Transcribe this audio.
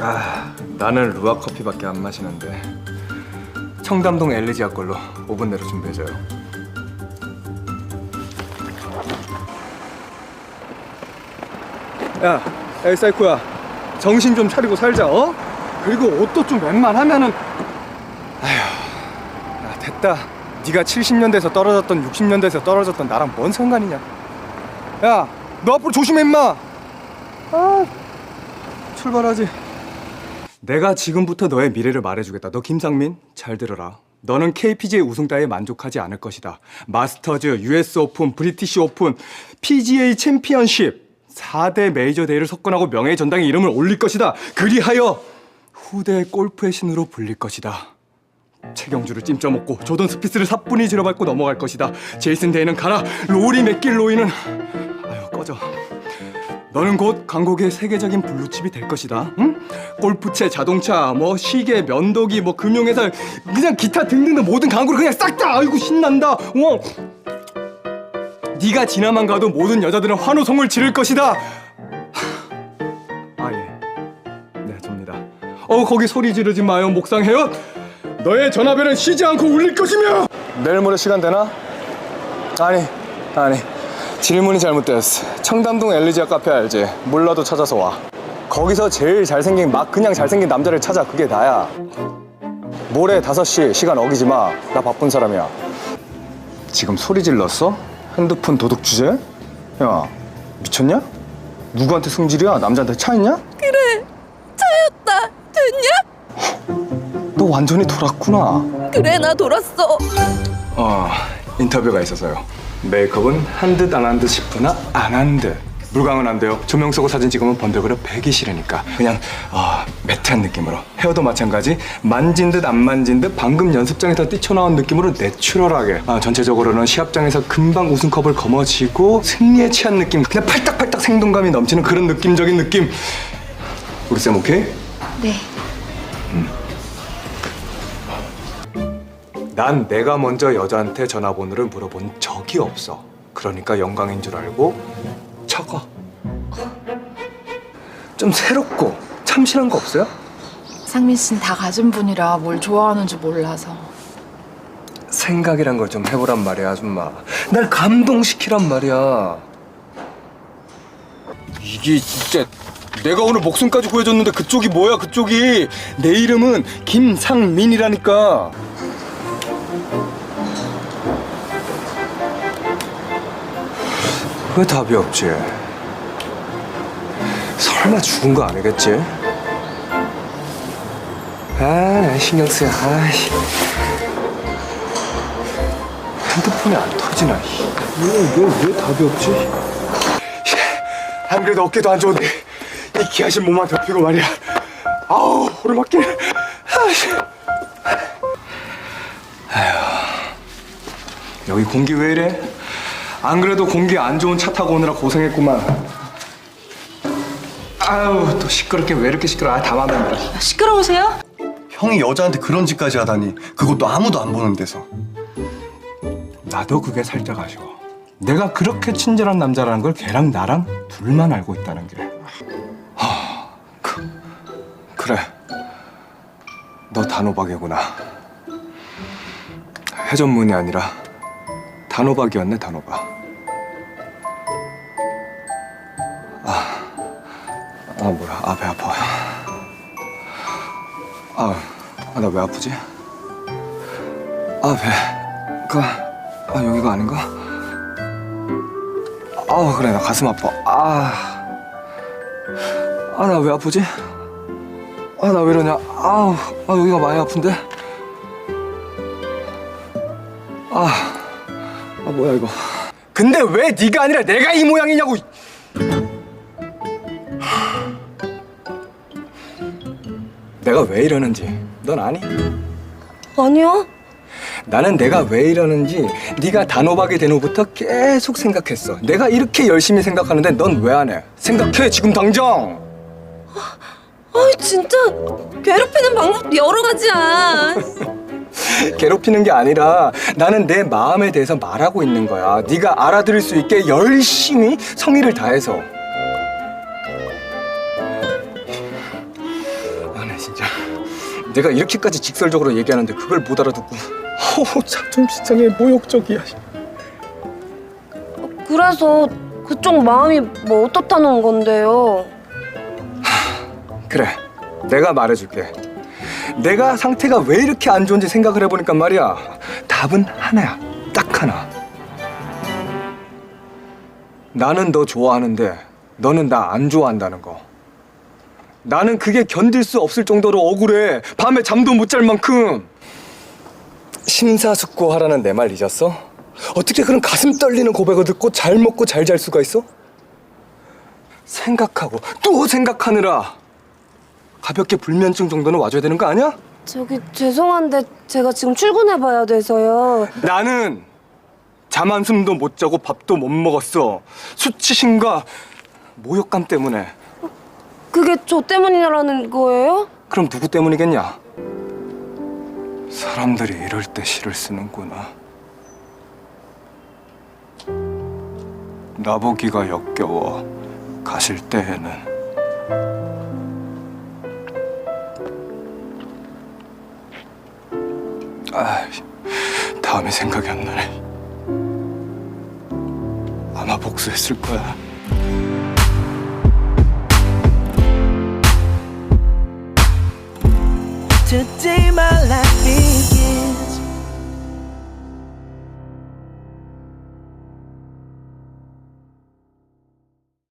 아, 나는 루아 커피밖에 안 마시는데 청담동 엘리지아 걸로 5분 내로 준비해줘요. 야, 에이 사이코야, 정신 좀 차리고 살자, 어? 그리고 옷도 좀 웬만하면은 아휴, 아, 됐다. 네가 70년대에서 떨어졌던 60년대에서 떨어졌던 나랑 뭔 상관이냐? 야, 너 앞으로 조심해 임마. 아, 출발하지. 내가 지금부터 너의 미래를 말해주겠다. 너 김상민 잘 들어라. 너는 KPGA 우승 따위에 만족하지 않을 것이다. 마스터즈, US 오픈, 브리티시 오픈, PGA 챔피언십 4대 메이저 대회를 석권하고 명예의 전당에 이름을 올릴 것이다. 그리하여 후대 골프의 신으로 불릴 것이다. 최경주를 찜쪄먹고 조던 스피스를 사뿐히 지려밟고 넘어갈 것이다. 제이슨 데이는 가라. 로리 맥길로이는 아유 꺼져. 너는 곧 강국의 세계적인 블루칩이 될 것이다. 응? 골프채, 자동차, 뭐 시계, 면도기, 뭐 금융회사, 그냥 기타 등등등 모든 광고를 그냥 싹 다. 아이고 신난다. 어. 네가 지나만 가도 모든 여자들은 환호성을 지를 것이다. 아 예. 네, 접니다. 어 거기 소리 지르지 마요, 목상 해요. 너의 전화벨은 쉬지 않고 울릴 것이며. 내일 모레 시간 되나? 아니, 아니. 질문이 잘못되었어. 청담동 엘리지아 카페 알지? 몰라도 찾아서 와. 거기서 제일 잘생긴 막 그냥 잘생긴 남자를 찾아. 그게 나야. 모레 5시 시간 어기지 마. 나 바쁜 사람이야. 지금 소리 질렀어? 핸드폰 도둑 주제? 야, 미쳤냐? 누구한테 승질이야? 남자한테 차였냐? 그래 차였다 됐냐? 너 완전히 돌았구나. 그래 나 돌았어 어, 인터뷰가 있어서요. 메이크업은 한 듯 안 한 듯 싶으나 안 한 듯. 물광은 안 돼요. 조명 쏘고 사진 찍으면 번들거려 배기 싫으니까. 그냥 어, 매트한 느낌으로. 헤어도 마찬가지. 만진 듯 안 만진 듯 방금 연습장에서 뛰쳐나온 느낌으로 내추럴하게. 아, 전체적으로는 시합장에서 금방 우승컵을 거머쥐고 승리에 취한 느낌. 그냥 팔딱팔딱 생동감이 넘치는 그런 느낌적인 느낌. 우리 쌤 오케이? 네 난 내가 먼저 여자한테 전화번호를 물어본 적이 없어. 그러니까 영광인 줄 알고 적어. 좀 새롭고 참신한 거 없어요? 상민 씨는 다 가진 분이라 뭘 좋아하는지 몰라서 생각이란 걸 좀 해보란 말이야, 아줌마. 날 감동시키란 말이야. 이게 진짜 내가 오늘 목숨까지 구해줬는데 그쪽이 뭐야, 그쪽이. 내 이름은 김상민이라니까. 왜 답이 없지? 설마 죽은 거 아니겠지? 아, 신경 쓰여. 아이씨. 핸드폰이 안 터지나? 왜, 왜, 왜 답이 없지? 안 그래도 어깨도 안 좋은데 이 기하신 몸만 덮이고 말이야. 아우, 오르막길. 아이씨. 아휴, 여기 공기 왜 이래? 안 그래도 공기 안 좋은 차 타고 오느라 고생했구만. 아유, 또 시끄럽게 왜 이렇게 시끄러워? 아, 다 마음에 안 들어. 시끄러우세요? 형이 여자한테 그런 짓까지 하다니 그것도 아무도 안 보는 데서 나도 그게 살짝 아쉬워. 내가 그렇게 친절한 남자라는 걸 걔랑 나랑 둘만 알고 있다는 게. 하, 그, 그래. 너 단호박이구나. 회전문이 아니라 단호박이었네, 단호박. 아 뭐야, 아 배 아파. 아, 아나 왜 아프지? 아 배가 아 여기가 아닌가? 아 그래 나 가슴 아파. 아아 나 왜 아프지? 아 나 왜 이러냐? 아우 아 여기가 많이 아픈데? 아, 아 뭐야 이거. 근데 왜 네가 아니라 내가 이 모양이냐고 내가 왜 이러는지 넌 아니? 아니요 나는 내가 왜 이러는지 네가 단호박이 된 후부터 계속 생각했어. 내가 이렇게 열심히 생각하는데 넌 왜 안 해? 생각해 지금 당장. 아 진짜 괴롭히는 방법 여러 가지야 괴롭히는 게 아니라 나는 내 마음에 대해서 말하고 있는 거야. 네가 알아들을 수 있게 열심히 성의를 다해서. 내가 이렇게까지 직설적으로 얘기하는데 그걸 못 알아듣고. 어우 자존심 상해 모욕적이야. 그래서 그쪽 마음이 뭐 어떻다는 건데요? 그래 내가 말해줄게. 내가 상태가 왜 이렇게 안 좋은지 생각을 해보니까 말이야 답은 하나야. 딱 하나. 나는 너 좋아하는데 너는 나 안 좋아한다는 거 나는 그게 견딜 수 없을 정도로 억울해 밤에 잠도 못 잘 만큼 심사숙고하라는 내 말 잊었어? 어떻게 그런 가슴 떨리는 고백을 듣고 잘 먹고 잘 잘 수가 있어? 생각하고 또 생각하느라 가볍게 불면증 정도는 와줘야 되는 거 아니야? 저기 죄송한데 제가 지금 출근해 봐야 돼서요. 나는 잠 한숨도 못 자고 밥도 못 먹었어 수치심과 모욕감 때문에 그게 저 때문이라는 거예요? 그럼 누구 때문이겠냐? 사람들이 이럴 때 시를 쓰는구나 나보기가 역겨워 가실 때에는 아, 다음에 생각이 안 나네. 아마 복수했을 거야. today, my